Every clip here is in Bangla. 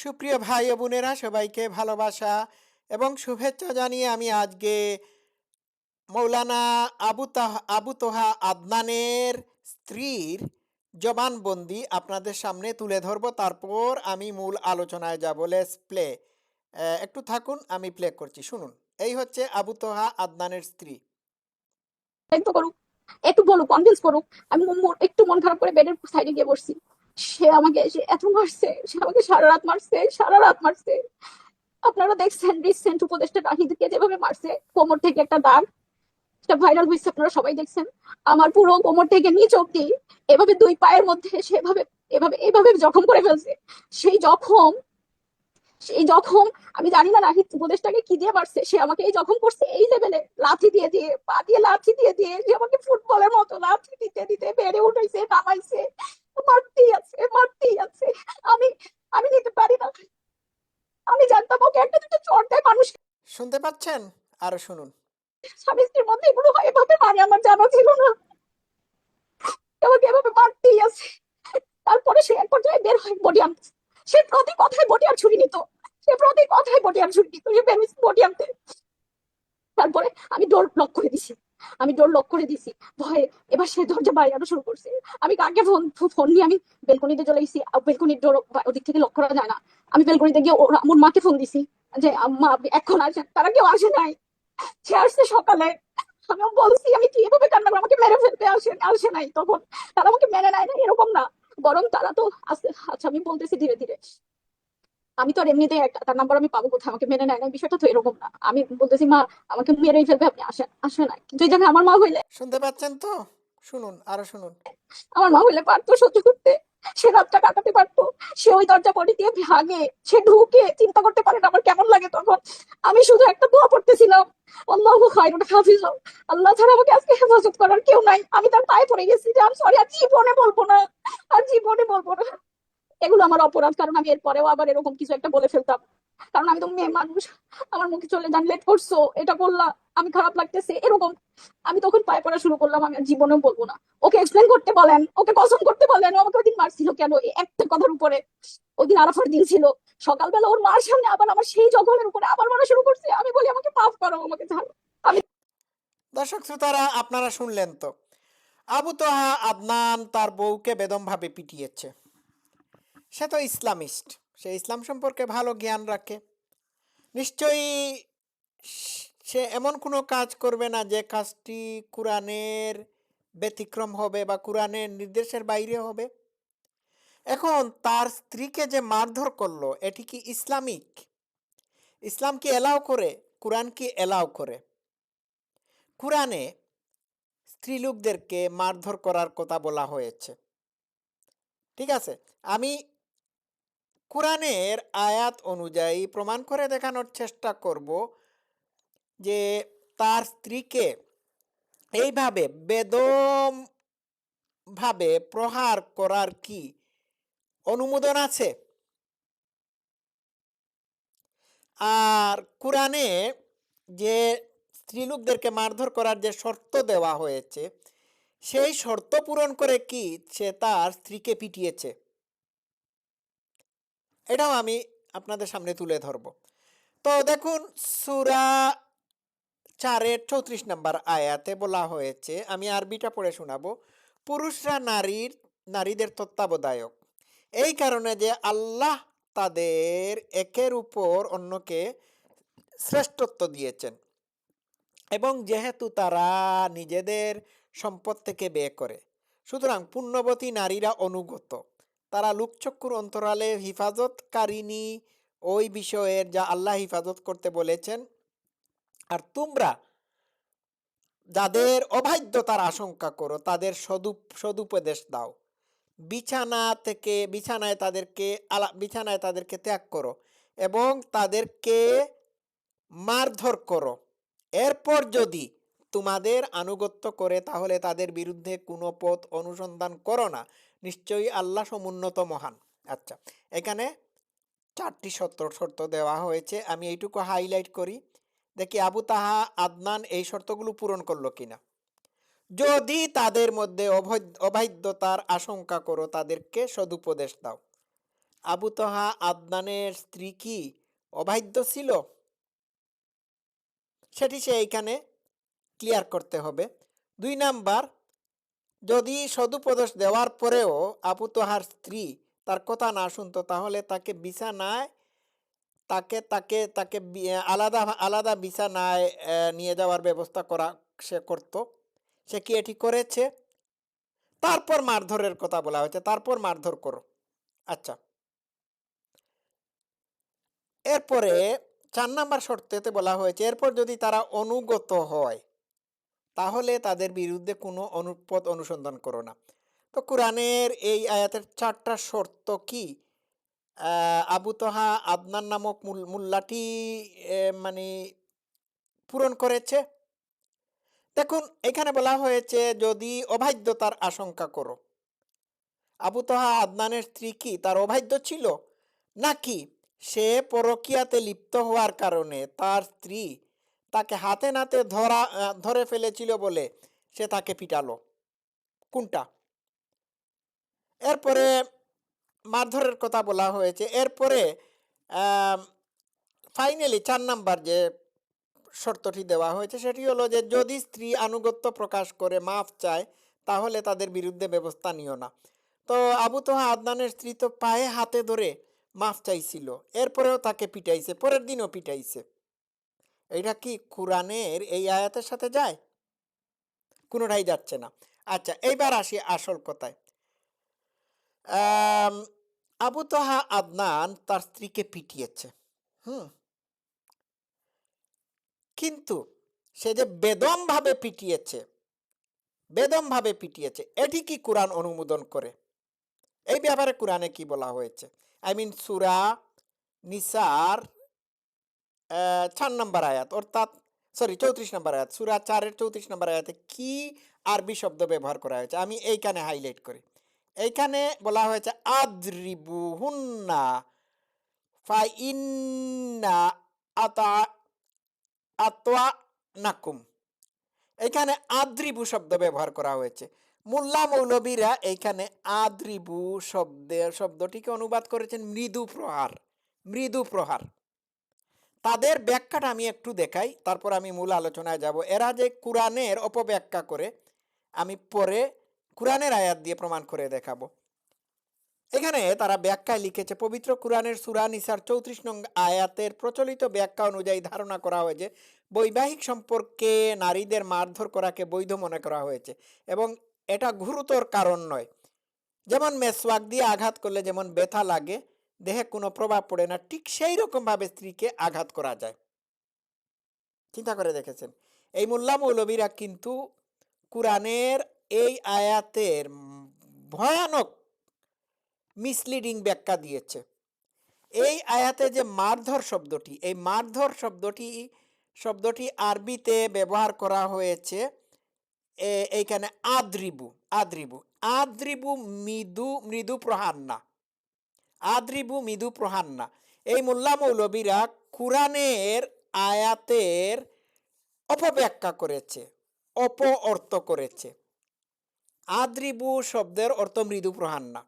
সুপ্রিয় ভাই ও বোনেরা, সবাইকে ভালোবাসা এবং শুভেচ্ছা জানিয়ে আমি আজকে মৌলানা আবু তাহ, আবু তোহা আদনানের স্ত্রীর জবানবন্দি আপনাদের সামনে তুলে ধরব। তারপর আমি মূল আলোচনায় যাব। লেস প্লে একটু থাকুন, আমি প্লে করছি। শুনুন, এই হচ্ছে আবু তোহা আদনানের স্ত্রী। একটু বলুক কনভিন্স করুক। আমি একটু মন খারাপ করে বেডের সাইডে গিয়ে বসছি। সে আমাকে এসে এত মারছে, সে আমাকে সারা রাত মারছে, সারা রাত মারছে। আপনারা দেখছেন রিসেন্ট উপদেষ্টা নাহিদকে যেভাবে মারছে, কোমর থেকে একটা দাগ। সেটা ভাইরাল হয়েছে, আপনারা সবাই দেখছেন। আমার পুরো কোমর থেকে নিচ অব্দি এভাবে দুই পায়ের মধ্যে সেভাবে, এভাবে এভাবে জখম করে ফেলছে। সেই জখম সেই জখম, আমি জানি না নাহিদ উপদেশটাকে কি দিয়ে মারছে, সে আমাকে এই জখম করছে এই লেভেলে লাথি দিয়ে দিয়ে, পা দিয়ে লাথি দিয়ে দিয়ে, সে আমাকে ফুটবলের মতো লাথি দিতে দিতে বেড়ে উঠাইছে নামাইছে মারতেই আছে মারতেই আছে। আমি আমি নিতে পারি না। আমি জানতাম ওকে একটা দুটো চট দেয় মানুষ শুনতে পাচ্ছেন? আরও শুনুন। স্বামী স্ত্রীর মধ্যে এগুলো হয় এভাবে মারে আমার জানা ছিল না। আমাকে এভাবে মারতেই আছে। তারপরে সে এক পর্যায়ে বের হয় বডি আনতে সে প্রতি কথায় বডি আর ছুরি নিত। সে প্রতি কথায় বডি আর ছুরি নিত। সে আনতে। তারপরে আমি ডোর ব্লক করে দিছি। আমি ডোর লক করে দিছি। ভয়ে এবার সে দরজা বাইরে শুরু করছে। আমি কাকে ফোন ফোন নিয়ে আমি বেলকনিতে চলে গেছি বেলকনির ডোর ওদিক থেকে লক করা যায় না। আমি বেলকনিতে গিয়ে আমার মাকে ফোন দিছি যে আপনি এখন আসেন। তারা কেউ আসে নাই। সে আসছে সকালে। আমি বলছি, আমি কি এভাবে কান্না আমাকে মেরে ফেলতে আসে আসে নাই তখন। তারা আমাকে মেনে নেয় না, এরকম না। বরং তারা তো আসতে আচ্ছা আমি বলতেছি ধীরে ধীরে। আমি তো আর এমনিতে একটা তার নাম্বার আমি পাবো কোথায়? আমাকে মেনে নেয় না বিষয়টা তো এরকম না। আমি বলতেছি মা আমাকে মেরেই ফেলবে আপনি। আসেন আসে না কিন্তু এই আমার মা হইলে শুনতে পাচ্ছেন তো? শুনুন আরও শুনুন। আমার মা হইলে পারতো সহ্য করতে। সে রাতটা কাটাতে পারতো। সে ওই দরজা পড়ে দিয়ে ভাগে। সে ঢুকে। চিন্তা করতে পারে আমার কেমন লাগে তখন। আমি শুধু একটা দোয়া পড়তেছিলাম। আল্লাহ খায়রুল হাফিজ। আল্লাহ ছাড়া আমাকে আজকে হেফাজত করার কেউ নাই। আমি তার পায়ে পড়ে গেছি যে আমি সরি আর জীবনে বলব না। আর জীবনে বলব না। এগুলো আমার অপরাধ, কারণ আমি এরপরেও আবার এরকম কিছু একটা বলে ফেলতাম। কারণ আমি তো মেয়ে মানুষ, আমার মুখে চলে যান, লেট করছ, এটা করলাম আমি খারাপ লাগতেছে, এরকম। আমি তখন পায়ে পড়া শুরু করলাম, আমি আর জীবনেও বলব না। ওকে এক্সপ্লেন করতে বলেন, ওকে কসম করতে বলেন আমাকে ওই দিন মারছিল কেন একটা কথার উপরে? ওই দিন আরাফার দিন ছিল। সকালবেলা ওর মার সামনে আবার আমার সেই জঘলের উপরে আবার মারা শুরু করছে। আমি বলি, আমাকে পাপ করো, আমাকে ছাড়ো। আমি দর্শক শ্রোতারা, আপনারা শুনলেন তো। আবু তোহা আদনান তার বউকে বেদমভাবে পিটিয়েছে। সে তো ইসলামিস্ট। সে ইসলাম সম্পর্কে ভালো জ্ঞান রাখে। নিশ্চয়ই সে এমন কোনো কাজ করবে না যে কাজটি কোরআনের ব্যতিক্রম হবে বা কোরআনের নির্দেশের বাইরে হবে। এখন তার স্ত্রীকে যে মারধর করল, এটি কি ইসলামিক? ইসলাম কি এলাও করে? কোরআন কি এলাও করে? কোরআনে স্ত্রীলোকদেরকে মারধর করার কথা বলা হয়েছে। ঠিক আছে? আমি কোরআনের আয়াত অনুযায়ী প্রমাণ করে দেখানোর চেষ্টা করব যে তার স্ত্রীকে এইভাবে বেদমভাবে প্রহার করার কি অনুমোদন আছে? আর কোরআনে যে স্ত্রীলোকদেরকে মারধর করার যে শর্ত দেওয়া হয়েছে, সেই শর্ত পূরণ করে কি সে তার স্ত্রীকে পিটিয়েছে? এটাও আমি আপনাদের সামনে তুলে ধরব। তো দেখুন, সুরা চারের চৌত্রিশ নম্বর আয়াতে বলা হয়েছে, আমি আরবিটা পড়ে শোনাবো, পুরুষরা নারীর, নারীদের তত্ত্বাবধায়ক। এই কারণে যে আল্লাহ তাদের একের উপর অন্যকে শ্রেষ্ঠত্ব দিয়েছেন এবং যেহেতু তারা নিজেদের সম্পদ থেকে ব্যয় করে, সুতরাং পুণ্যবতী নারীরা অনুগত। তারা লুকচক্ষুর অন্তরালে হিফাজতকারিনী ওই বিষয়ের যা আল্লাহ হিফাজত করতে বলেছেন। আর তোমরা যাদের অবাধ্যতার আশঙ্কা করো, তাদের সদুপ, সদুপদেশ দাও। বিছানা থেকে, বিছানায় তাদেরকে আলা, বিছানায় তাদেরকে ত্যাগ করো এবং তাদেরকে মারধর করো। এরপর যদি তোমাদের আনুগত্য করে, তাহলে তাদের বিরুদ্ধে কোনো পথ অনুসন্ধান করো না। নিশ্চয়ই আল্লাহ সমুন্নত মহান। আচ্ছা এখানে চারটি শর্ত শর্ত দেওয়া হয়েছে। আমি এইটুকু হাইলাইট করি। দেখি আবু তাহা, আদনান এই শর্তগুলো পূরণ করল কিনা। যদি তাদের মধ্যে অবৈধ- অবাধ্যতার আশঙ্কা করো, তাদেরকে সদুপদেশ দাও। আবু তহা, আদনানের স্ত্রী কি অবাধ্য ছিল? সেটি সে এইখানে ক্লিয়ার করতে হবে। দুই নাম্বার যদি সদুপদেশ দেওয়ার পরেও আবু তোহার স্ত্রী তার কথা না শুনতো, তাহলে তাকে বিছানায়, তাকে তাকে তাকে আলাদা আলাদা বিছানায় নিয়ে যাওয়ার ব্যবস্থা করা, সে করত। সে কি এটি করেছে? তারপর মারধরের কথা বলা হয়েছে। তারপর মারধর করো। আচ্ছা। এরপরে চার নাম্বার শর্তেতে বলা হয়েছে, এরপর যদি তারা অনুগত হয় তাহলে তাদের বিরুদ্ধে কোনো অনুপদ অনুসন্ধান করো না। তো কোরআনের এই আয়াতের চারটা শর্ত কি? আবু তোহা আদনান নামক মোল্লাটি মানে পূরণ করেছে। দেখুন, এখানে বলা হয়েছে যদি অবাধ্যতার আশঙ্কা করো। আবু তোহা আদনানের স্ত্রী কি? তার অবাধ্য ছিল? নাকি সে পরকিয়াতে লিপ্ত হওয়ার কারণে তার স্ত্রী তাকে হাতে নাতে ধরা ধরে ফেলেছিল বলে সে তাকে পিটালো। কোনটা? এরপরে মারধরের কথা বলা হয়েছে। এরপরে ফাইনালি চার নাম্বার যে শর্তটি দেওয়া হয়েছে সেটি হলো যে, যদি স্ত্রী আনুগত্য প্রকাশ করে, মাফ চায়, তাহলে তাদের বিরুদ্ধে ব্যবস্থা নিও না। তো আবু তোহা আদনানের স্ত্রী তো পায়ে হাতে ধরে মাফ চাইছিল। এরপরেও তাকে পিটাইছে, পরের দিনও পিটাইছে। এটা কি কোরআনের এই আয়াতের সাথে যায়? কোনোটাই যাচ্ছে না। আচ্ছা এইবার আসি আসল কথায়। আবু তোহা আদনান তার স্ত্রীকে পিটিয়েছে, হুম? কিন্তু সে যে বেদমভাবে পিটিয়েছে বেদমভাবে পিটিয়েছে, এটি কি কোরআন অনুমোদন করে? এই ব্যাপারে কোরআনে কি বলা হয়েছে? আই মিন সুরা নিসার চার নম্বর আয়াত, অর্থাৎ সরি চৌত্রিশ নম্বর আয়াত, সুরা চারের চৌত্রিশ নম্বর আয়াতে কি আরবি শব্দ ব্যবহার করা হয়েছে? আমি এইখানে হাইলাইট করি। এইখানে বলা হয়েছে আদ্রিবু হুন্না ফাইন্না আতা আতোয়া নাকুম এখানে আদ্রিবু শব্দ ব্যবহার করা হয়েছে। মোল্লা মৌলবীরা এইখানে আদ্রিবু শব্দের, শব্দটিকে অনুবাদ করেছেন মৃদু প্রহার মৃদু প্রহার। তাদের ব্যাখ্যাটা আমি একটু দেখাই, তারপর আমি মূল আলোচনায় যাব। এরা যে কোরআনের অপব্যাখ্যা করে, আমি পরে কোরআনের আয়াত দিয়ে প্রমাণ করে দেখাবো। এখানে তারা ব্যাখ্যায় লিখেছে, পবিত্র কোরআনের সুরা নিসার চৌত্রিশ নং আয়াতের প্রচলিত ব্যাখ্যা অনুযায়ী ধারণা করা হয়েছে বৈবাহিক সম্পর্কে নারীদের মারধর করাকে বৈধ মনে করা হয়েছে এবং এটা গুরুতর কারণ নয়। যেমন মেসওয়াক দিয়ে আঘাত করলে যেমন ব্যথা লাগে দেহে কোনো প্রভাব পড়ে না, ঠিক সেই রকমভাবে স্ত্রীকে আঘাত করা যায়। চিন্তা করে দেখেছেন? এই মোল্লা মৌলবীরা কিন্তু কোরআনের এই আয়াতের ভয়ানক মিসলিডিং ব্যাখ্যা দিয়েছে। এই আয়াতে যে মারধর শব্দটি, এই মারধর শব্দটি শব্দটি আরবিতে ব্যবহার করা হয়েছে এইখানে আদ্রিবু আদ্রিবু আদ্রিবু মৃদু মৃদু প্রহার না। আদ্রিবু মৃদু প্রহান্না। এই মোল্লা মৌলবীরা কোরআনের আয়াতের অপব্যাখ্যা করেছে অপ অর্থ করেছে। আদ্রিবু শব্দের অর্থ মৃদু প্রহান্না।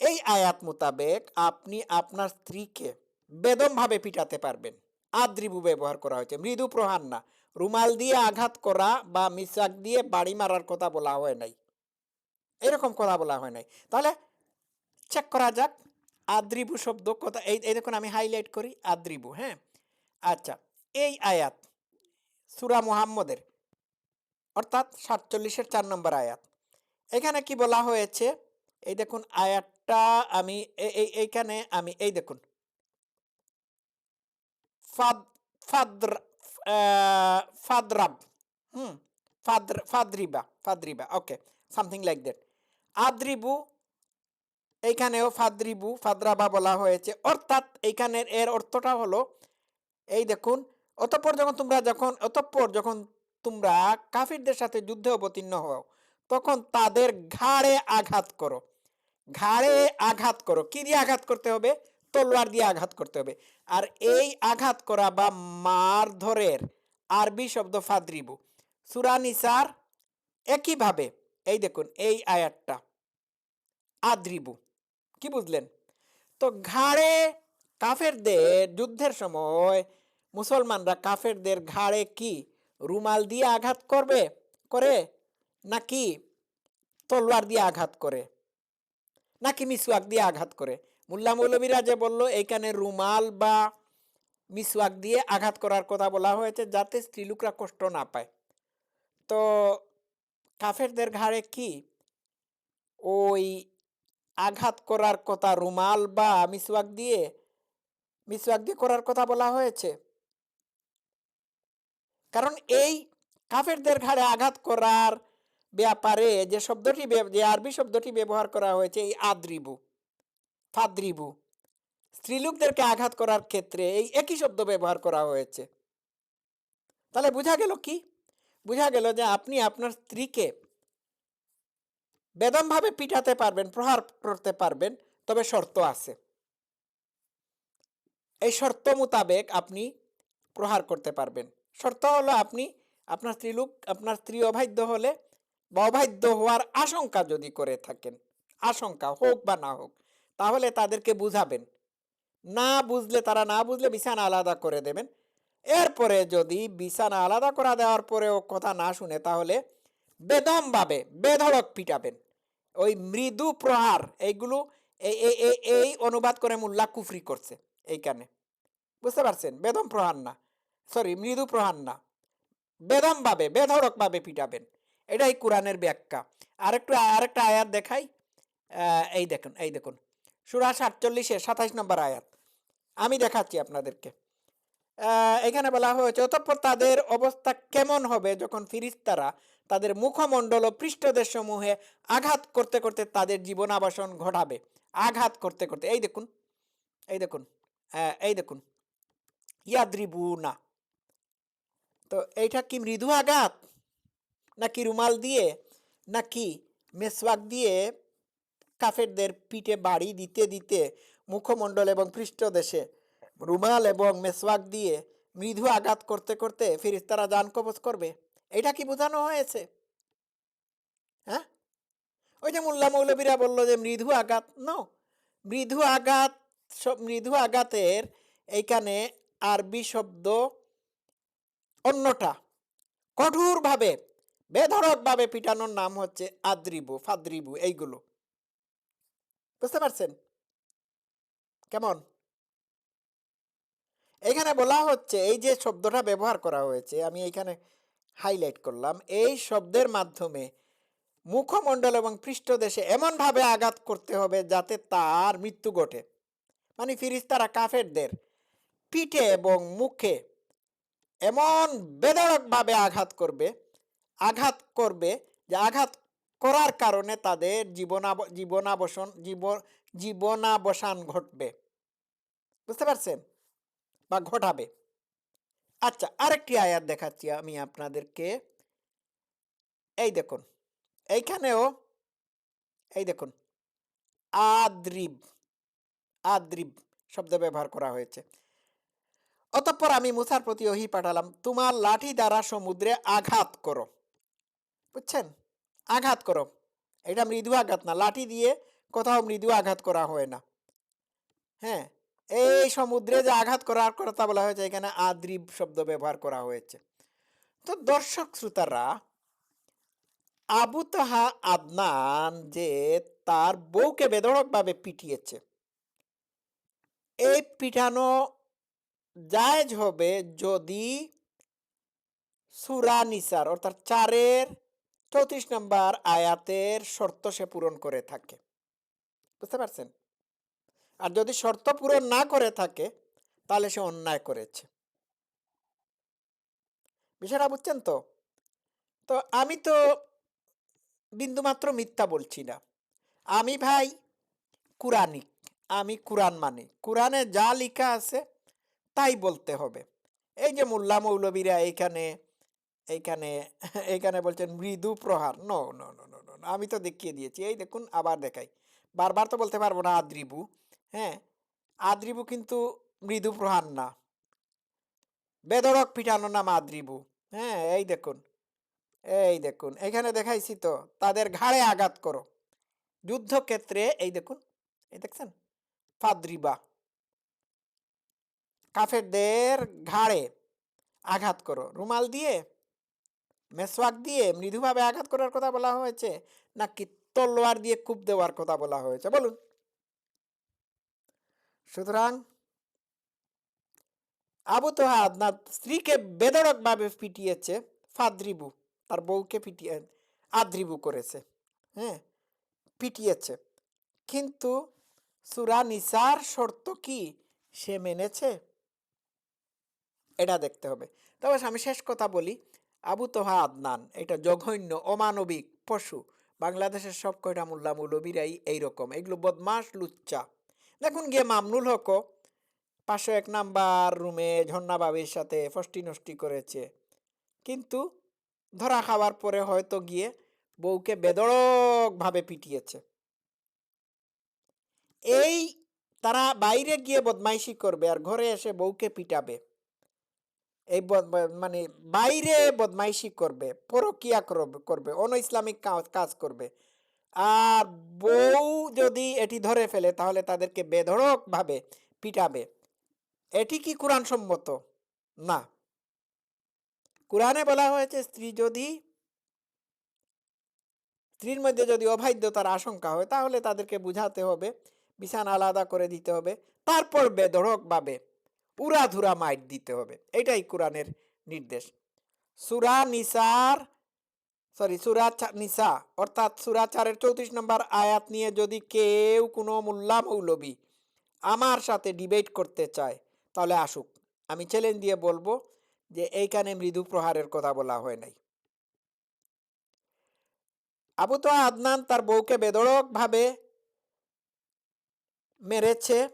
এই আয়াত মোতাবেক আপনি আপনার স্ত্রীকে বেদমভাবে পিটাতে পারবেন। আদ্রিবু ব্যবহার করা হয়েছে। মৃদু প্রহান্না। রুমাল দিয়ে আঘাত করা বা মিশাক দিয়ে বাড়ি মারার কথা বলা হয় নাই। এরকম কথা বলা হয় নাই। তাহলে চেক করা যাক। আদ্রিবু শব্দ কথা এই এই দেখুন, আমি হাইলাইট করি, আদ্রিবু হ্যাঁ? আচ্ছা এই আয়াত, সুরা মুহাম্মদের, অর্থাৎ সাতচল্লিশের চার নম্বর আয়াত। এখানে কি বলা হয়েছে? এই দেখুন, আয়াতটা আমি এই এইখানে আমি, এই দেখুন। ফাদ ফাদ্র হুম? ফাদ্র ফাদ্রিবা ফাদ্রিবা ওকে সামথিং লাইক দ্যাট আদ্রিবু এইখানেও ফাদ্রিবু, ফাদ্রাবা বলা হয়েছে। অর্থাৎ এইখানের এর অর্থটা হলো, এই দেখুন, অতঃপর যখন তোমরা যখন, অতঃপর যখন তোমরা কাফিরদের সাথে যুদ্ধে অবতীর্ণ হও, তখন তাদের ঘাড়ে আঘাত করো। ঘাড়ে আঘাত করো। কি দিয়ে আঘাত করতে হবে? তলোয়ার দিয়ে আঘাত করতে হবে। আর এই আঘাত করা বা মারধরের আরবি শব্দ ফাদ্রিবু। সুরানিসার একইভাবে, এই দেখুন, এই আয়াতটা। আদ্রিবু। কি বুঝলেন? তো ঘাড়ে কাফেরদের যুদ্ধের সময় মুসলমানরা কাফেরদের ঘাড়ে কি রুমাল দিয়ে আঘাত করবে, করে? নাকি তলোয়ার দিয়ে আঘাত করে? নাকি মিসওয়াক দিয়ে আঘাত করে? মুল্লা মৌলবীরা যে বলল, এইখানে রুমাল বা মিসওয়াক দিয়ে আঘাত করার কথা বলা হয়েছে, যাতে স্ত্রীলোকরা কষ্ট না পায়। তো কাফেরদের ঘাড়ে কি ওই আঘাত করার কথা, রুমাল বা মিসওয়াক দিয়ে মিসওয়াক দিয়ে করার কথা বলা হয়েছে। কারণ এই কাফেরদের ঘাড়ে আঘাত করার ব্যাপারে যে শব্দটি যে আরবি শব্দটি ব্যবহার করা হয়েছে, এই আদ্রিবু, ফাদ্রিবু, স্ত্রীলোকদেরকে আঘাত করার ক্ষেত্রে এই একই শব্দ ব্যবহার করা হয়েছে। তাহলে বোঝা গেল কি? বোঝা গেল যে আপনি আপনার স্ত্রীকে বেদমভাবে পিটাতে পারবেন, প্রহার করতে পারবেন, তবে শর্ত আছে। এই শর্ত মোতাবেক আপনি প্রহার করতে পারবেন। শর্ত হলো আপনি, আপনার স্ত্রীলোক, আপনার স্ত্রী অবাধ্য হলে বা অবাধ্য হওয়ার আশঙ্কা যদি করে থাকেন, আশঙ্কা হোক বা না হোক, তাহলে তাদেরকে বুঝাবেন। না বুঝলে তারা না বুঝলে বিছানা আলাদা করে দেবেন। এরপরে যদি বিছানা আলাদা করা দেওয়ার পরেও কথা না শুনে, তাহলে বেদমভাবে বেধড়ক পিটাবেন। ওই মৃদু প্রহার, এইগুলো এই অনুবাদ করে মোল্লা কুফরি করছে এইখানে। বুঝতে পারছেন? বেদম প্রহার না। সরি মৃদু প্রহার না। বেদমভাবে, বেধড়কভাবে পিটাবেন। এটাই কোরআনের ব্যাখ্যা। আরেকটু, আরেকটা আয়াত দেখাই। এই দেখুন এই দেখুন। সুরা সাতচল্লিশে সাতাইশ নম্বর আয়াত। আমি দেখাচ্ছি আপনাদেরকে। এখানে বলা হয়েছে অতঃপর তাদের অবস্থা কেমন হবে? যখন ফিরিস্তারা তাদের মুখমণ্ডল ও পৃষ্ঠদেশ সমূহে আঘাত করতে করতে তাদের জীবনাবাসন ঘটাবে। আঘাত করতে করতে এই দেখুন এই দেখুন আহ, এই দেখুন ইয়াদ্রিবু না তো এইটা কি মৃদু আঘাত? নাকি রুমাল দিয়ে? নাকি মেসওয়াক দিয়ে কাফেরদের পিঠে বাড়ি দিতে দিতে মুখমণ্ডল এবং পৃষ্ঠদেশে রুমাল এবং মেসওয়াক দিয়ে মৃদু আঘাত করতে করতে ফিরিস্তারা যান কবচ করবে। এটা কি বোঝানো হয়েছে? হ্যাঁ? ওই যে মোল্লা মৌলবীরা বলল যে মৃদু আঘাত ন মৃদু আঘাত মৃদু আঘাতের এইখানে আরবি শব্দ অন্যটা। কঠোরভাবে, বেধড়কভাবে পিটানোর নাম হচ্ছে আদ্রিবু, ফাদ্রিবু, এইগুলো। বুঝতে পারছেন? কেমন? এখানে বলা হচ্ছে, এই যে শব্দটা ব্যবহার করা হয়েছে, আমি এখানে হাইলাইট করলাম, এই শব্দের মাধ্যমে মুখমণ্ডল এবং পৃষ্ঠদেশে এমনভাবে আঘাত করতে হবে যাতে তার মৃত্যু ঘটে। মানে ফিরিস্তারা কাফেরদের পিঠে এবং মুখে এমন বেদরকভাবে আঘাত করবে আঘাত করবে যে আঘাত করার কারণে তাদের জীবনাব, জীবনাবসন জীবন জীবনাবসান ঘটবে। বুঝতে পারছেন? বা ঘটাবে। আচ্ছা আরেকটি আয়াত দেখাচ্ছি আমি আপনাদেরকে। এই দেখুন, এইখানেও, এই দেখুন, আদ্রিব আদ্রিব শব্দ ব্যবহার করা হয়েছে। অতঃপর আমি মুসার প্রতি ওহি পাঠালাম, তোমার লাঠি দ্বারা সমুদ্রে আঘাত করো। বুঝছেন? আঘাত করো। এটা মৃদু আঘাত না, লাঠি দিয়ে কোথাও মৃদু আঘাত করা হয় না। হ্যাঁ এই সমুদ্রে যে আঘাত করার কথা বলা হয়েছে, এখানে আদ্রিব শব্দ ব্যবহার করা হয়েছে। তো দর্শক শ্রোতারা, আবু তাহা আদনান যে তার বউকে বেদরকভাবে পিটিয়েছে, এই পিটানো জায়েজ হবে যদি সুরা নিসার, অর্থাৎ চারের চৌত্রিশ নম্বর আয়াতের শর্ত সে পূরণ করে থাকে। বুঝতে পারছেন? আর যদি শর্ত পূরণ না করে থাকে, তাহলে সে অন্যায় করেছে। বিষয়টা বুঝছেন তো? তো আমি তো বিন্দুমাত্র মিথ্যা বলছি না। আমি ভাই কুরানিক আমি কুরআন মানি। কুরআনে যা লেখা আছে, তাই বলতে হবে। এই যে মোল্লা মৌলবীরা এইখানে এইখানে এইখানে বলছেন মৃদু প্রহার। নো নো নো নো আমি তো দেখিয়ে দিয়েছি। এই দেখুন, আবার দেখাই। বারবার তো বলতে পারব না, আদ্রিবু। হ্যাঁ? আদ্রিবু কিন্তু মৃদু প্রহার না। বেদরক পিটানো নাম আদ্রিবু। হ্যাঁ এই দেখুন এই দেখুন, এখানে দেখাইছি তো, তাদের ঘাড়ে আঘাত করো। যুদ্ধক্ষেত্রে, এই দেখুন, এই দেখছেন, ফাদ্রিবা। কাফেরদের ঘাড়ে আঘাত করো, রুমাল দিয়ে, মেসওয়াক দিয়ে মৃদুভাবে আঘাত করার কথা বলা হয়েছে, নাকি তলোয়ার দিয়ে কূপ দেওয়ার কথা বলা হয়েছে? বলুন। সুতরাং আবু তোহা আপনার স্ত্রীকে বেদরক ভাবে পিটিয়েছে, ফাদ্রিবু, তার বউকে পিটিয়ে, আদ্রিবু করেছে হ্যাঁ পিটিয়েছে। কিন্তু সুরা নিসার শর্ত কি? সে মেনেছে? এটা দেখতে হবে। তবে আমি শেষ কথা বলি। আবু তোহা আদনান এটা জঘন্য, অমানবিক পশু। বাংলাদেশের সব কয়টা মোল্লা মৌলবীরাই এইরকম। এগুলো বদমাস লুচ্চা। দেখুন গিয়ে মামনুল হকও পাঁচশো এক নাম্বার রুমে ঝর্ণা বাবির সাথে ফষ্টি নষ্টি করেছে। কিন্তু ধরা খাওয়ার পরে হয়তো গিয়ে বউকে বেদরকভাবে পিটিয়েছে। এই তারা বাইরে গিয়ে বদমাইশি করবে আর ঘরে এসে বউকে পিটাবে। এই মানে বাইরে বদমাইশি করবে, পরকিয়া করবে অন ইসলামিক কাজ- করবে। আর বউ যদি এটি ধরে ফেলে, তাহলে তাদেরকে বেধড়ক ভাবে পিটাবে। এটি কি কোরআন সম্মত না। কোরআনে বলা হয়েছে, স্ত্রী যদি, স্ত্রীর মধ্যে যদি অবাধ্যতার আশঙ্কা হয়, তাহলে তাদেরকে বুঝাতে হবে, বিছানা আলাদা করে দিতে হবে, তারপর বেধড়ক ভাবে উড়াধুরা মাইট দিতে হবে। এটাই কোরআনের নির্দেশ। সুরা নিসার সরি সুরা চা- নিসা অর্থাৎ সুরা চারের চৌত্রিশ নম্বর আয়াত নিয়ে যদি কেউ কোনো মোল্লা মৌলবী আমার সাথে ডিবেট করতে চায়, তাহলে আসুক। আমি চ্যালেঞ্জ দিয়ে বলব যে এইখানে মৃদু প্রহারের কথা বলা হয় নাই। আবু তো আদনান তার বউকে বেদরক ভাবে মেরেছে।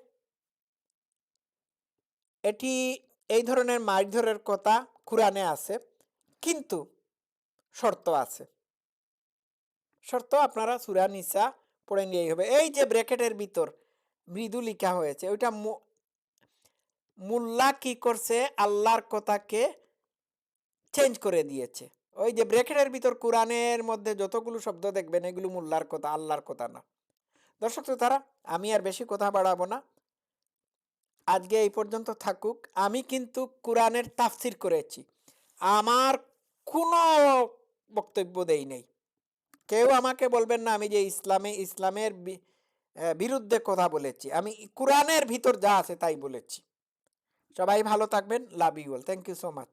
এটি এই ধরনের মারধরের কথা কোরআনে আছে। কিন্তু শর্ত আছে। শর্ত আপনারা সুরা নিসা পড়ে নিয়েই হবে। এই যে ব্র্যাকেটের ভিতর মৃদু লিখা হয়েছে, ওইটা মুল্লা কি করছে? আল্লাহর কথাকে চেঞ্জ করে দিয়েছে। ওই যে ব্র্যাকেটের ভিতর কোরআনের মধ্যে যতগুলো শব্দ দেখবেন, এগুলো মুল্লার কথা, আল্লাহর কথা না। দর্শক তারা আমি আর বেশি কথা বাড়াবো না। আজকে এই পর্যন্ত থাকুক। আমি কিন্তু কোরআনের তাফসির করেছি। আমার কোনো বক্তব্য দেই নাই। কেউ আমাকে বলবেন না, আমি যে ইসলামে, ইসলামের বিরুদ্ধে কথা বলেছি, আমি কোরআনের ভিতর যা আছে তাই বলেছি। সবাই ভালো থাকবেন, love you all. Thank you so much